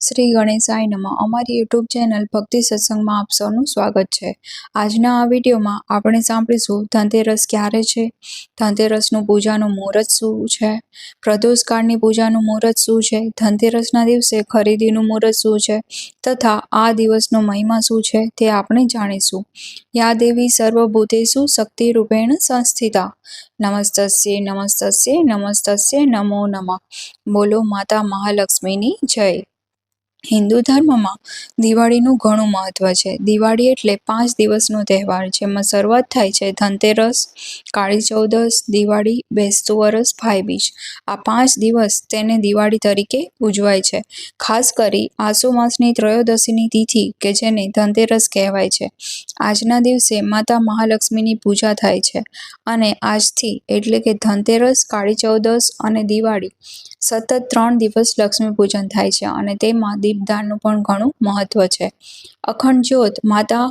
શ્રી ગણેશાય નમઃ. અમારી YouTube channel ભક્તિ સત્સંગમાં આપ સૌનું સ્વાગત છે. આજના આ વિડીયોમાં આપણે સાંભળીશું, ધનતેરસ ક્યારે છે? ધનતેરસનું પૂજાનું મુહૂર્ત શું છે? પ્રદોષકાળની પૂજાનું મુહૂર્ત શું છે? ધનતેરસના દિવસે ખરીદીનું મુહૂર્ત શું છે? તથા આ દિવસનો મહિમા શું છે તે આપણે જાણીશું. યા દેવી સર્વભૂતેશુ શક્તિ રૂપેણ સંસ્થિતા. નમસ્તસ્ય નમસ્તસ્ય નમસ્તસ્ય, નમો નમઃ. બોલો માતા મહાલક્ષ્મીની જય. હિન્દુ ધર્મમાં દિવાળીનું ઘણું મહત્વ છે. દિવાળી એટલે પાંચ દિવસનો તહેવાર જેમાં શરૂઆત થાય છે ધનતેરસ, કાળી ચૌદસ, દિવાળી બેસતું વરસ ભાઈબીજ. આ પાંચ દિવસ તેને દિવાળી તરીકે ઉજવાય છે. ખાસ કરી આસો માસની ત્રયોદશીની તિથિ કે જેને ધનતેરસ કહેવાય છે. આજના દિવસે માતા મહાલક્ષ્મીની પૂજા થાય છે અને આજથી એટલે કે ધનતેરસ, કાળી ચૌદસ અને દિવાળી સતત ત્રણ દિવસ લક્ષ્મી પૂજન થાય છે અને તેમાં દીપદાનનું પણ ઘણું મહત્વ છે. અખંડ જ્યોત માતા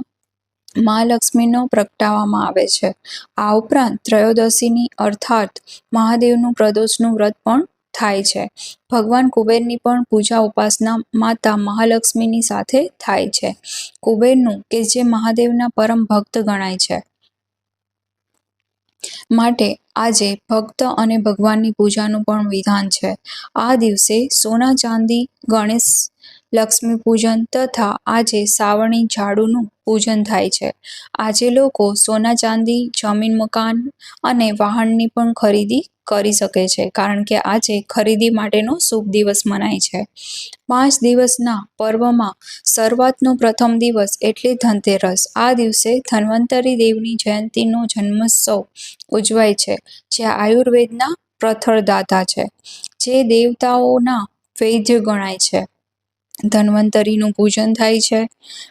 મહાલક્ષ્મીનો પ્રગટાવવામાં આવે છે. આ ઉપરાંત ત્રયોદશીની અર્થાત મહાદેવનું પ્રદોષનું વ્રત પણ થાય છે. ભગવાન કુબેરની પણ પૂજા ઉપાસના માતા મહાલક્ષ્મીની સાથે થાય છે. કુબેરનું કે જે મહાદેવના પરમ ભક્ત ગણાય છે. માટે આજે ભક્ત અને ભગવાનની પૂજાનું પણ વિધાન છે. આ દિવસે સોના ચાંદી, ગણેશ, લક્ષ્મી પૂજન તથા આજે સાવરણી ઝાડુનું પૂજન થાય છે. આજે લોકો સોના ચાંદી, જમીન મકાન અને વાહનની પણ ખરીદી કરી શકે છે, કારણ કે આજે ખરીદી માટેનો શુભ દિવસ મનાય છે. પાંચ દિવસના પર્વમાં શરૂઆતનો પ્રથમ દિવસ એટલે ધનતેરસ. આ દિવસે ધન્વંતરી દેવની જયંતીનો જન્મોત્સવ ઉજવાય છે, જે આયુર્વેદના પ્રથરદાતા છે, જે દેવતાઓના વૈદ્ય ગણાય છે. ધન્વંતરીનું પૂજન થાય છે,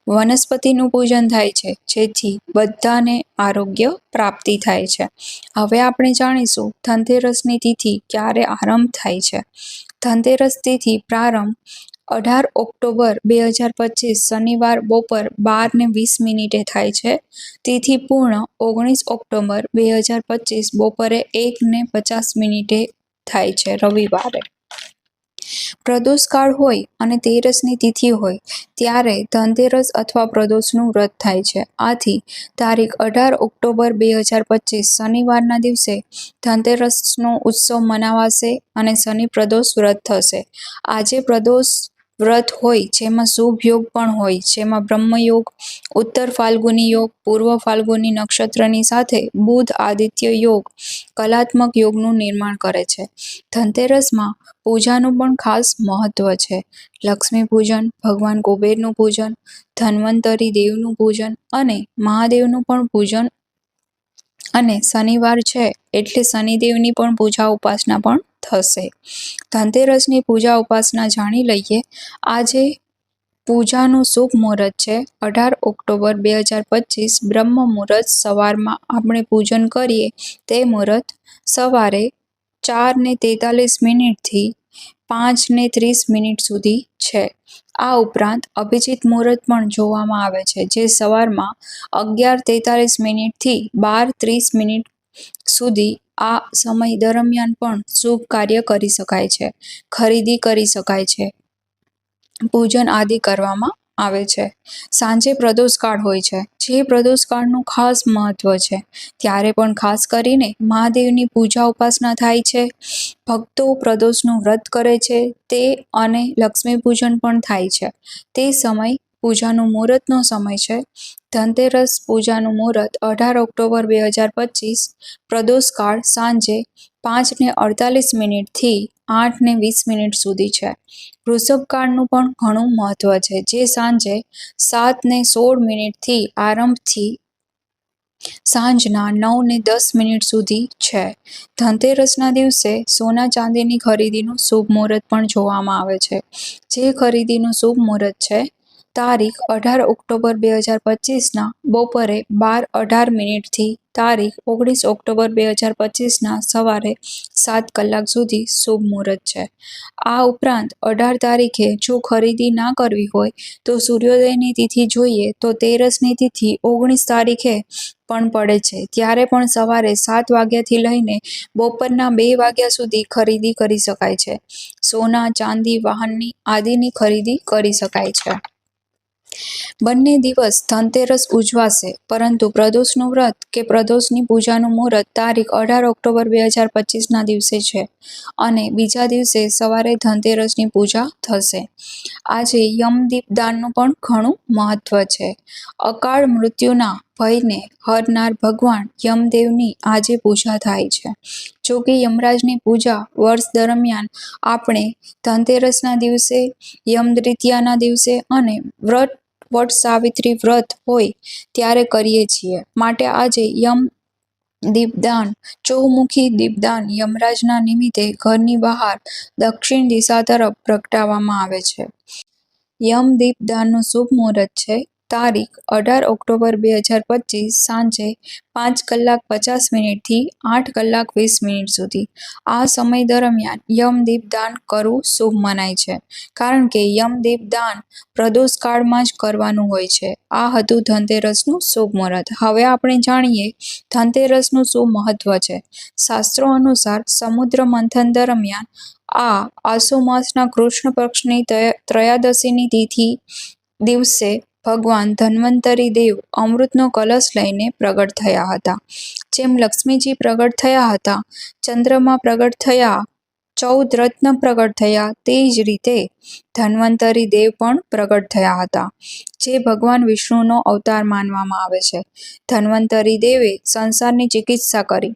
વનસ્પતિનું પૂજન થાય છે, જેથી બધાને આરોગ્ય પ્રાપ્તિ થાય છે. હવે આપણે જાણીશું ધનતેરસની તિથિ ક્યારે આરંભ થાય છે. ધનતેરસ તિથિ પ્રારંભ અઢાર ઓક્ટોબર બે હજાર પચીસ શનિવાર બપોર બાર ને વીસ મિનિટે થાય છે. તિથિ પૂર્ણ ઓગણીસ ઓક્ટોબર બે હજાર પચીસ બપોરે એક ને પચાસ મિનિટે થાય છે રવિવારે. પ્રદોષકાળ હોય અને તેરસની તિથિ હોય, ત્યારે ધનતેરસ અથવા પ્રદોષનું વ્રત થાય છે. આથી તારીખ અઢાર ઓક્ટોબર બે હજાર પચીસ, શનિવારના દિવસે ધનતેરસનો ઉત્સવ મનાવાશે અને શનિ પ્રદોષ વ્રત થશે. આજે પ્રદોષ વ્રત હોય, જેમાં શુભ યોગ પણ હોય, જેમાં બ્રહ્મયોગ, ઉત્તર ફાલ્ગુની યોગ, પૂર્વ ફાલ્ગુની નક્ષત્રની સાથે બુધ આદિત્ય યોગ, કલાત્મક યોગનું નિર્માણ કરે છે. ધનતેરસમાં પૂજાનું પણ ખાસ મહત્વ છે. લક્ષ્મી પૂજન, ભગવાન કુબેરનું પૂજન, ધન્વંતરી દેવનું પૂજન અને મહાદેવનું પણ પૂજન અને શનિવાર છે એટલે શનિદેવની પણ પૂજા ઉપાસના પણ થશે. ધનતેરસની પૂજા ઉપાસના જાણી લઈએ. આજે પૂજાનું શુભ મુહૂર્ત છે. અઢાર ઓક્ટોબર બે હજાર પચીસ, બ્રહ્મ મુહૂર્ત સવારમાં આપણે પૂજન કરીએ. તે મુહૂર્ત સવારે ચાર ને તેતાલીસ મિનિટથી પાંચ ને ત્રીસ મિનિટ સુધી છે. આ ઉપરાંત અભિજીત મુહૂર્ત પણ જોવામાં આવે છે, જે સવારમાં અગિયાર તેતાલીસ મિનિટથી બાર ત્રીસ મિનિટ સુધી આ સમય દરમિયાન પણ શુભ કાર્ય કરી શકાય છે, ખરીદી કરી શકાય છે. પૂજન આદિ કરવામાં આવે છે. સાંજે પ્રદોષકાળ હોય છે. જે પ્રદોષકાળનું ખાસ મહત્વ છે. ત્યારે પણ ખાસ કરીને મહાદેવની પૂજા ઉપાસના થાય છે. ભક્તો પ્રદોષનું વ્રત કરે છે. તે અને લક્ષ્મી પૂજન પણ થાય છે. તે સમય પૂજાનું મુહૂર્તનો સમય છે. ધનતેરસ પૂજાનું મુહૂર્ત અઢાર ઓક્ટોબર બે હજાર પચીસ પ્રદોષકાળ સાંજે પાંચને અડતાલીસ મિનિટથી આઠને વીસ મિનિટ સુધી છે. વૃષભકાળનું પણ ઘણું મહત્ત્વ છે, જે સાંજે સાત ને સોળ મિનિટથી આરંભથી સાંજના નવને દસ મિનિટ સુધી છે. ધનતેરસના દિવસે સોના ચાંદીની ખરીદીનું શુભ મુહૂર્ત પણ જોવામાં આવે છે. જે ખરીદીનું શુભ મુહૂર્ત છે તારીખ અઢાર ઓક્ટોબર બે હજાર પચીસના બપોરે બાર અઢાર મિનિટથી તારીખ ઓગણીસ ઓક્ટોબર બે હજાર પચીસના સવારે સાત કલાક સુધી શુભ મુહૂર્ત છે. આ ઉપરાંત અઢાર તારીખે જો ખરીદી ના કરવી હોય તો સૂર્યોદયની તિથિ જોઈએ તો તેરસની તિથિ ઓગણીસ તારીખે પણ પડે છે. ત્યારે પણ સવારે સાત વાગ્યાથી લઈને બપોરના બે વાગ્યા સુધી ખરીદી કરી શકાય છે. સોના, ચાંદી, વાહનની આદિની ખરીદી કરી શકાય છે. બંને દિવસ ધનતેરસ ઉજવાશે, પરંતુ પ્રદોષનું વ્રત કે પ્રદોષની પૂજાનું મુહૂર્ત તારીખ અઢાર ઓક્ટોબર બે હજાર પચીસના દિવસે છે અને બીજા દિવસે સવારે ધનતેરસની પૂજા થશે. આજે યમદીપ દાનનું પણ ઘણું મહત્વ છે. અકાળ મૃત્યુના ભયને હરનાર ભગવાન યમદેવની આજે પૂજા થાય છે. જો કે યમરાજની પૂજા વર્ષ દરમિયાન આપણે ધનતેરસના દિવસે, યમદ્વિતીયાના દિવસે અને વ્રત, વટ સાવિત્રી વ્રત હોય ત્યારે કરીએ છીએ. માટે આજે યમ દીપદાન, ચૌમુખી દીપદાન યમરાજના નિમિત્તે ઘરની બહાર દક્ષિણ દિશા તરફ પ્રગટાવવામાં આવે છે. યમ દીપદાનનું શુભ મુહૂર્ત છે. તારીખ અઢાર ઓક્ટોબર બે હજાર પચીસ સાંજે પાંચ કલાક પચાસ મિનિટથી આઠ કલાક વીસ મિનિટ સુધી. આ સમય દરમિયાન યમદીપ દાન કરવું શુભ મનાય છે, કારણ કે યમદીપ દાન પ્રદોષ કાળમાં જ કરવાનું હોય છે. આ હતું ધનતેરસનું શુભ મુહૂર્ત. હવે આપણે જાણીએ ધનતેરસનું શું મહત્વ છે. શાસ્ત્રો અનુસાર સમુદ્ર મંથન દરમિયાન આ આસો માસના કૃષ્ણ પક્ષની ત્રયોદશીની તિથિ દિવસે ભગવાન ધન્વંતરી દેવ અમૃતનો કલશ લઈને પ્રગટ થયા હતા. જેમ લક્ષ્મીજી પ્રગટ થયા હતા, ચંદ્રમાં પ્રગટ થયા, ચૌદ રત્ન પ્રગટ થયા, તે જ રીતે ધન્વંતરી દેવ પણ પ્રગટ થયા હતા, જે ભગવાન વિષ્ણુનો અવતાર માનવામાં આવે છે. ધન્વંતરી દેવે સંસારની ચિકિત્સા કરી.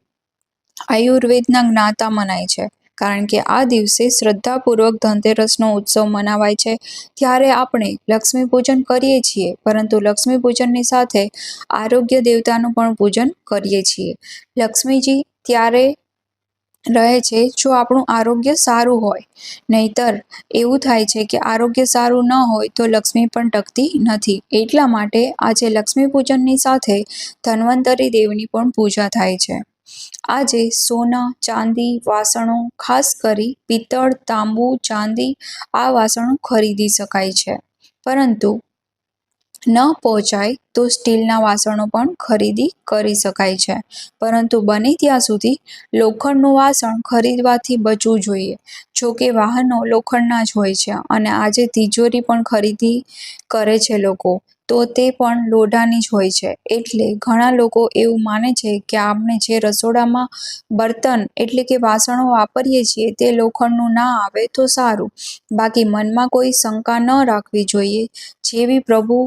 આયુર્વેદના જ્ઞાતા મનાય છે. કારણ કે આ દિવસે શ્રદ્ધાપૂર્વક ધનતેરસનો ઉત્સવ મનાવાય છે. ત્યારે આપણે લક્ષ્મી પૂજન કરીએ છીએ, પરંતુ લક્ષ્મી પૂજનની સાથે આરોગ્ય દેવતાનું પણ પૂજન કરીએ છીએ. લક્ષ્મીજી ત્યારે રહે છે જો આપણું આરોગ્ય સારું હોય. નહીતર એવું થાય છે કે આરોગ્ય સારું ન હોય તો લક્ષ્મી પણ ટકતી નથી. એટલા માટે આજે લક્ષ્મી પૂજનની સાથે ધન્વંતરી દેવની પણ પૂજા થાય છે. આજે સોના, ચાંદી, વાસણો, ખાસ કરી પિત્તળ, તાંબુ, ચાંદી, આ વાસણો ખરીદી શકાય છે. પરંતુ ન પહોંચાય તો સ્ટીલના વાસણો પણ ખરીદી કરી શકાય છે. પરંતુ બને ત્યાં સુધી લોખંડનું વાસણ ખરીદવાથી બચવું જોઈએ. જો કે વાહનો લોખંડના જ હોય છે અને આજે તિજોરી પણ ખરીદી કરે છે લોકો. તો તે પણ લોઢાની જ હોય છે. એટલે ઘણા લોકો એવું માને છે કે આપણે જે રસોડામાં બર્તન એટલે કે વાસણો વાપરીએ છીએ તે લોખંડનું ના આવે તો સારું. બાકી મનમાં કોઈ શંકા ન રાખવી જોઈએ. જેવી પ્રભુ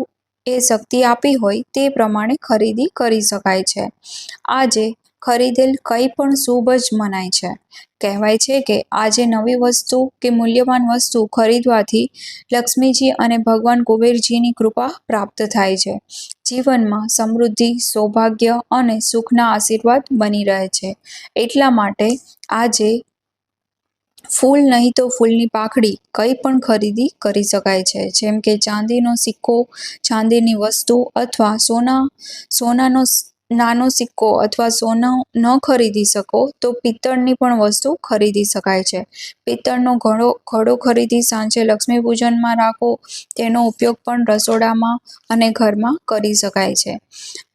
એ શક્તિ આપી હોય તે પ્રમાણે ખરીદી કરી શકાય છે. આજે ખરીદેલ કંઈ પણ શુભ જ મનાય છે. કહેવાય છે કે આજે નવી વસ્તુ કે મૂલ્યવાન વસ્તુ ખરીદવાથી લક્ષ્મીજી અને ભગવાન કુબેરજીની કૃપા પ્રાપ્ત થાય છે. જીવનમાં સમૃદ્ધિ, સૌભાગ્ય અને સુખના આશીર્વાદ બની રહે છે. એટલા માટે આજે ફૂલ નહીં તો ફૂલની પાખડી કંઈ પણ ખરીદી કરી શકાય છે. જેમ કે ચાંદીનો સિક્કો, ચાંદીની વસ્તુ અથવા સોના, સોનાનો નાનો સિક્કો અથવા સોનું ન ખરીદી શકો, તો પિત્તળની પણ વસ્તુ ખરીદી શકાય છે. પિત્તળનો ઘડો ઘડો ખરીદી સાંજે લક્ષ્મી પૂજનમાં રાખો, તેનો ઉપયોગ પણ રસોડામાં અને ઘરમાં કરી શકાય છે.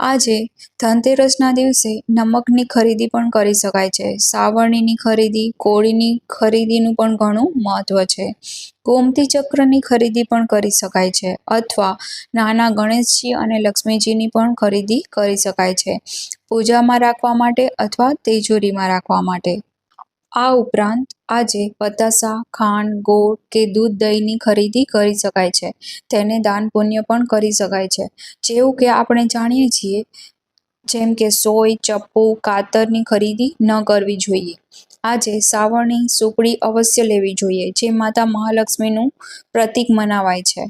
આજે ધનતેરસના દિવસે નમકની ખરીદી પણ કરી શકાય છે. સાવરણીની ખરીદી, કોળીની ખરીદીનું પણ ઘણું મહત્વ છે. ગોમતી ચક્રની ખરીદી પણ કરી શકાય છે અથવા નાના ગણેશજી અને લક્ષ્મીજીની પણ ખરીદી કરી શકાય છે. પૂજામાં રાખવા માટે અથવા તેજોરીમાં રાખવા માટે. આ ઉપરાંત આજે પતાસા ખાંડ, ગોળ કે દૂધ દહીંની ખરીદી કરી શકાય છે. તેને દાન પુણ્ય પણ કરી શકાય છે. જેવું કે આપણે જાણીએ છીએ જેમ કે સોય, ચપ્પુ, કાતરની ખરીદી ન કરવી જોઈએ. આજે સાવરણી સુપડી અવશ્ય લેવી જોઈએ, જે માતા મહાલક્ષ્મીનું પ્રતીક મનાવાય છે.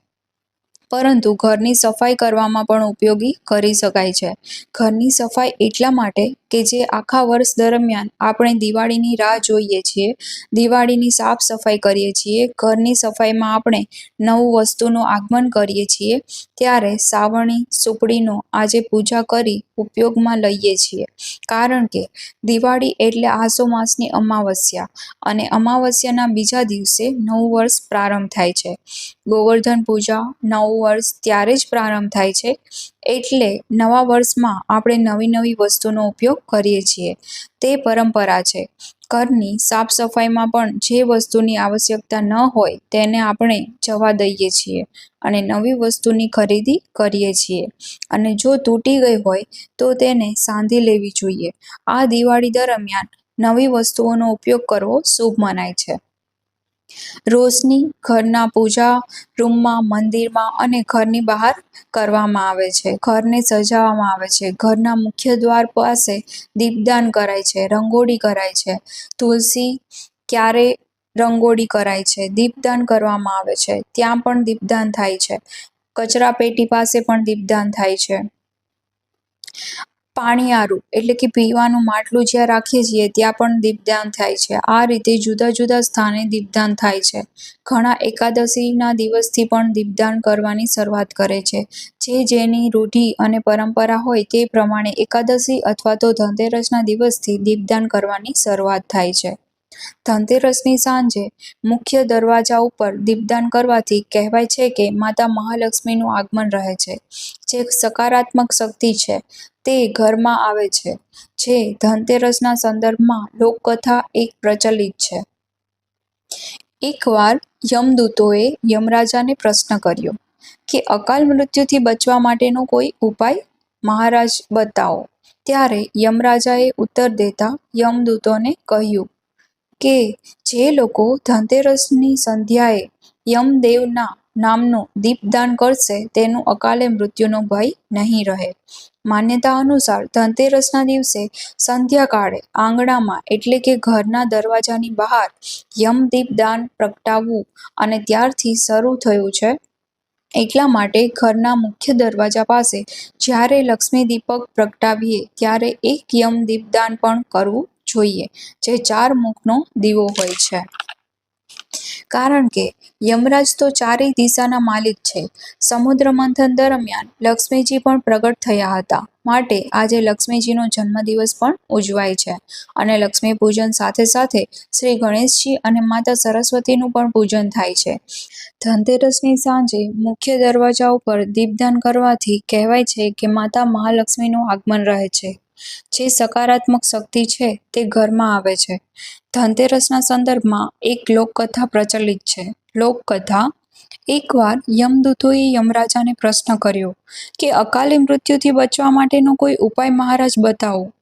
પરંતુ ઘરની સફાઈ કરવામાં પણ ઉપયોગી કરી શકાય છે. ઘરની સફાઈ એટલા માટે કે જે આખા વર્ષ દરમિયાન આપણે દિવાળીની રાહ જોઈએ છીએ, દિવાળીની સાફ સફાઈ કરીએ છીએ, ઘરની સફાઈમાં આપણે નવું વસ્તુનું આગમન કરીએ છીએ, ત્યારે સાવણી સુપડીનો આજે પૂજા કરી ઉપયોગમાં લઈએ છીએ. કારણ કે દિવાળી એટલે આસો માસની અમાવસ્યા અને અમાવસ્યાના બીજા દિવસે નવું વર્ષ પ્રારંભ થાય છે. ગોવર્ધન પૂજા નવું વર્ષ ત્યારે જ પ્રારંભ થાય છે. એટલે નવા વર્ષમાં આપણે નવી નવી વસ્તુનો ઉપયોગ કરીએ છીએ. તે પરંપરા છે. ઘરની સાફ સફાઈમાં પણ જે વસ્તુની આવશ્યકતા ન હોય તેને આપણે જવા દઈએ છીએ અને નવી વસ્તુની ખરીદી કરીએ છીએ. અને જો તૂટી ગઈ હોય તો તેને સાંધી લેવી જોઈએ. આ દિવાળી દરમિયાન નવી વસ્તુઓનો ઉપયોગ કરવો શુભ મનાય છે. રોશની ઘરના પૂજા રૂમમાં, મંદિરમાં અને ઘરની બહાર કરવામાં આવે છે. ઘરને સજાવવામાં આવે છે. ઘરના મુખ્ય દ્વાર પાસે દીપદાન કરાય છે, રંગોળી કરાય છે. તુલસી ક્યારે રંગોળી કરાય છે? દીપદાન કરવામાં આવે છે. ત્યાં પણ દીપદાન થાય છે. કચરા પેટી પાસે પણ દીપદાન થાય છે. પાણીયારું, એટલે કે પીવાનું માટલું જ્યાં રાખીએ છીએ, ત્યાં પણ દીપદાન થાય છે. આ રીતે જુદા જુદા સ્થાને દીપદાન થાય છે. ઘણા એકાદશીના દિવસથી પણ દીપદાન કરવાની શરૂઆત કરે છે. જે જેની રૂઢિ અને પરંપરા હોય તે પ્રમાણે એકાદશી અથવા તો ધનતેરસના દિવસથી દીપદાન કરવાની શરૂઆત થાય છે. ધનતેરસની સાંજે મુખ્ય દરવાજા ઉપર દીપદાન કરવાથી કહેવાય છે કે માતા મહાલક્ષ્મીનું આગમન રહે છે. જે સકારાત્મક શક્તિ છે, તે ઘરમાં આવે છે, જે ધનતેરસના સંદર્ભમાં લોકકથા એક પ્રચલિત છે. એકવાર યમદૂતોએ યમરાજાને પ્રશ્ન કર્યો કે અકાલ મૃત્યુથી બચવા માટેનો કોઈ ઉપાય? મહારાજ, બતાવો. ત્યારે યમરાજાએ ઉત્તર દેતા યમદૂતોને કહ્યું કે જે લોકો ધનતેરસની સંધ્યાએ યમદેવના નામનું દીપદાન કરશે, તેનું અકાલે મૃત્યુનો ભય નહીં રહે. માન્યતા અનુસાર ધનતેરસના દિવસે સંધ્યાકાળે આંગણામાં એટલે કે ઘરના દરવાજાની બહાર યમદીપદાન પ્રગટાવવું અને ત્યારથી શરૂ થયું છે. એટલા માટે ઘરના મુખ્ય દરવાજા પાસે જ્યારે લક્ષ્મી દીપક પ્રગટાવીએ, ત્યારે એક યમ દીપદાન પણ કરવું જોઈએ, જે ચાર મુખનો દીવો હોય છે. કારણ કે યમરાજ તો ચારેય દિશાના માલિક છે. સમુદ્ર મંથન દરમિયાન લક્ષ્મીજી પણ પ્રગટ થયા હતા. માટે આજે લક્ષ્મીજીનો જન્મદિવસ પણ ઉજવાય છે. અને લક્ષ્મી પૂજન સાથે સાથે શ્રી ગણેશજી અને માતા સરસ્વતીનું પણ પૂજન થાય છે. ધનતેરસની સાંજે મુખ્ય દરવાજા ઉપર દીપદાન કરવાથી કહેવાય છે કે માતા મહાલક્ષ્મીનું આગમન રહે છે. જે સકારાત્મક શક્તિ છે તે ઘરમાં આવે છે. ધનતેરસના સંદર્ભમાં એક લોકકથા પ્રચલિત છે. લોકકથા, એકવાર યમદૂતોએ યમરાજાને પ્રશ્ન કર્યો કે અકાલે મૃત્યુથી બચવા માટેનો કોઈ ઉપાય મહારાજ બતાવો.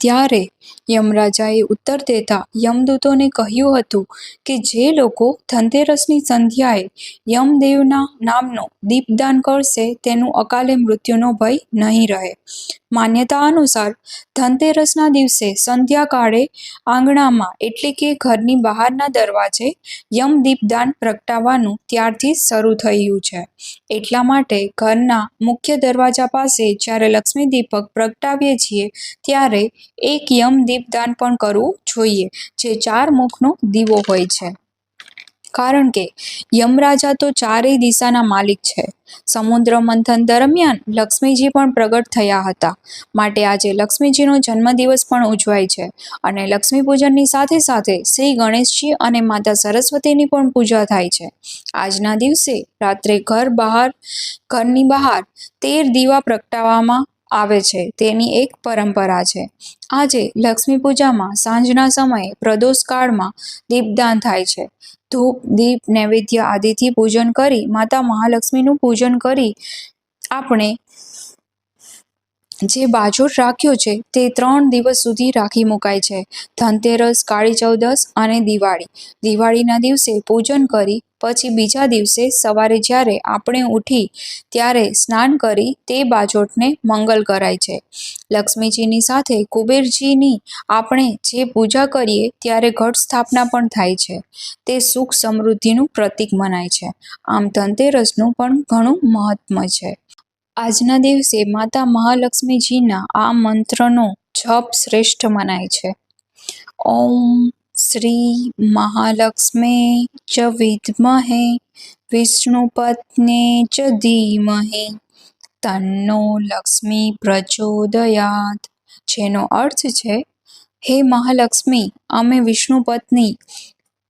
ત્યારે યમરાજાએ ઉત્તર દેતા યમદૂતોને કહ્યું હતું કે જે લોકો ધનતેરસની સંધ્યાએ યમદેવના નામનો દીપદાન કરશે તેનું અકાલે મૃત્યુનો ભય નહીં રહે. માન્યતા અનુસાર ધનતેરસના દિવસે સંધ્યાકાળે આંગણામાં એટલે કે ઘરની બહારના દરવાજે યમદીપદાન પ્રગટાવવાનું ત્યારથી શરૂ થયું છે. એટલા માટે ઘરના મુખ્ય દરવાજા પાસે જ્યારે લક્ષ્મી દીપક પ્રગટાવીએ છીએ ત્યારે એક યમ દીપદાન પણ કરવું જોઈએ, જે ચાર મુખનો દીવો હોય છે. કારણ કે યમરાજા તો ચારેય દિશાના માલિક છે. સમુદ્ર મંથન દરમિયાન લક્ષ્મીજી પણ પ્રગટ થયા હતા. માટે આજે લક્ષ્મીજીનો જન્મદિવસ પણ ઉજવાય છે અને લક્ષ્મી પૂજનની સાથે સાથે શ્રી ગણેશજી અને માતા સરસ્વતીની પણ પૂજા થાય છે. આજના દિવસે રાત્રે ઘર બહાર, ઘરની બહાર તેર દીવા પ્રગટાવવામાં આવે છે. તેની એક પરંપરા છે. આજે લક્ષ્મી પૂજામાં સાંજના સમયે પ્રદોષ કાળમાં દીપદાન થાય છે. ધૂપ, દીપ, નૈવેદ્ય આદિથી પૂજન કરી, માતા મહાલક્ષ્મીનું પૂજન કરી આપણે જે બાજોટ રાખ્યો છે તે ત્રણ દિવસ સુધી રાખી મુકાય છે. ધનતેરસ, કાળી ચૌદસ અને દિવાળી. દિવાળીના દિવસે પૂજન કરી પછી બીજા દિવસે સવારે જ્યારે આપણે ઉઠી ત્યારે સ્નાન કરી તે બાજોટને મંગલ કરાય છે. લક્ષ્મીજીની સાથે કુબેરજીની આપણે જે પૂજા કરીએ ત્યારે ઘટ સ્થાપના પણ થાય છે. તે સુખ સમૃદ્ધિનું પ્રતીક મનાય છે. આમ ધનતેરસનું પણ ઘણું મહત્વ છે. આજના દિવસે માતા મહાલક્ષ્મીજીના આ મંત્રનો જપ શ્રેષ્ઠ મનાય છે. ઓમ શ્રી મહાલક્ષ્મી ચ વિદ્મહે વિષ્ણુપત્ને ચ ધીમહે તન્નો લક્ષ્મી પ્રચોદયાત જેનો અર્થ છે, હે મહાલક્ષ્મી, અમે વિષ્ણુ પત્ની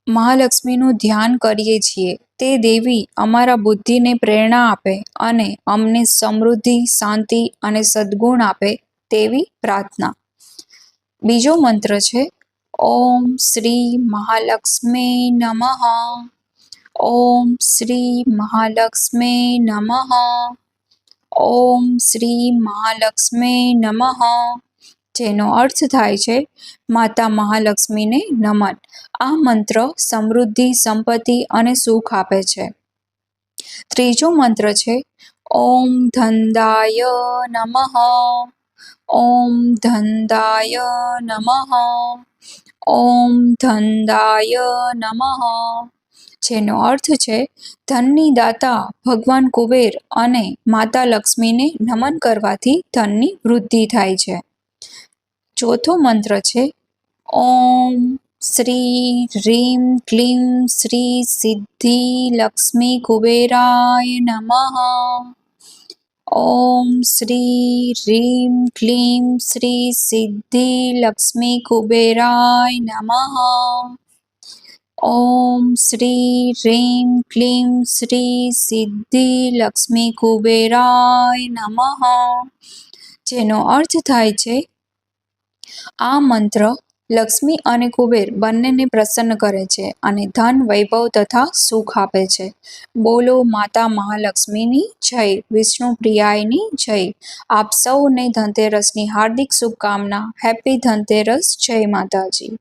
મહાલક્ષ્મીનું ધ્યાન કરીએ છીએ. તે દેવી અમારા બુદ્ધિને પ્રેરણા આપે અને અમને સમૃદ્ધિ, શાંતિ અને સદ્ગુણ આપે તેવી પ્રાર્થના. બીજો મંત્ર છે ઓમ શ્રી મહાલક્ષ્મી નમઃ ઓમ શ્રી મહાલક્ષ્મી નમઃ ઓમ શ્રી મહાલક્ષ્મી નમઃ જેનો અર્થ થાય છે, માતા મહાલક્ષ્મીને નમન આ મંત્ર સમૃદ્ધિ, સંપત્તિ અને સુખ આપે છે. ત્રીજો મંત્ર છે, ઓમ ધંધાય નમઃ ઓમ ધંધાય નમઃ ઓમ ધંધાય નમઃ જેનો અર્થ છે, ધનની દાતા ભગવાન કુબેર અને માતા લક્ષ્મીને નમન કરવાથી ધનની વૃદ્ધિ થાય છે. ચોથો મંત્ર છે, ઓમ શ્રી રીમ ક્લીમ શ્રી સિદ્ધિ લક્ષ્મી કુબેરાય નમઃ. ઓમ શ્રી રીમ ક્લીમ શ્રી સિદ્ધિ લક્ષ્મી કુબેરાય નમઃ. ઓમ શ્રી રીમ ક્લીમ શ્રી સિદ્ધિ લક્ષ્મી કુબેરાય નમઃ. જેનો અર્થ થાય છે, આ મંત્ર લક્ષ્મી અને કુબેર બંનેને પ્રસન્ન કરે છે અને ધન, વૈભવ તથા સુખ આપે છે. બોલો, માતા મહાલક્ષ્મીની જય, વિષ્ણુ પ્રિયાયની જય. આપ સૌને ધનતેરસની હાર્દિક શુભકામના. હેપી ધનતેરસ. જય માતાજી.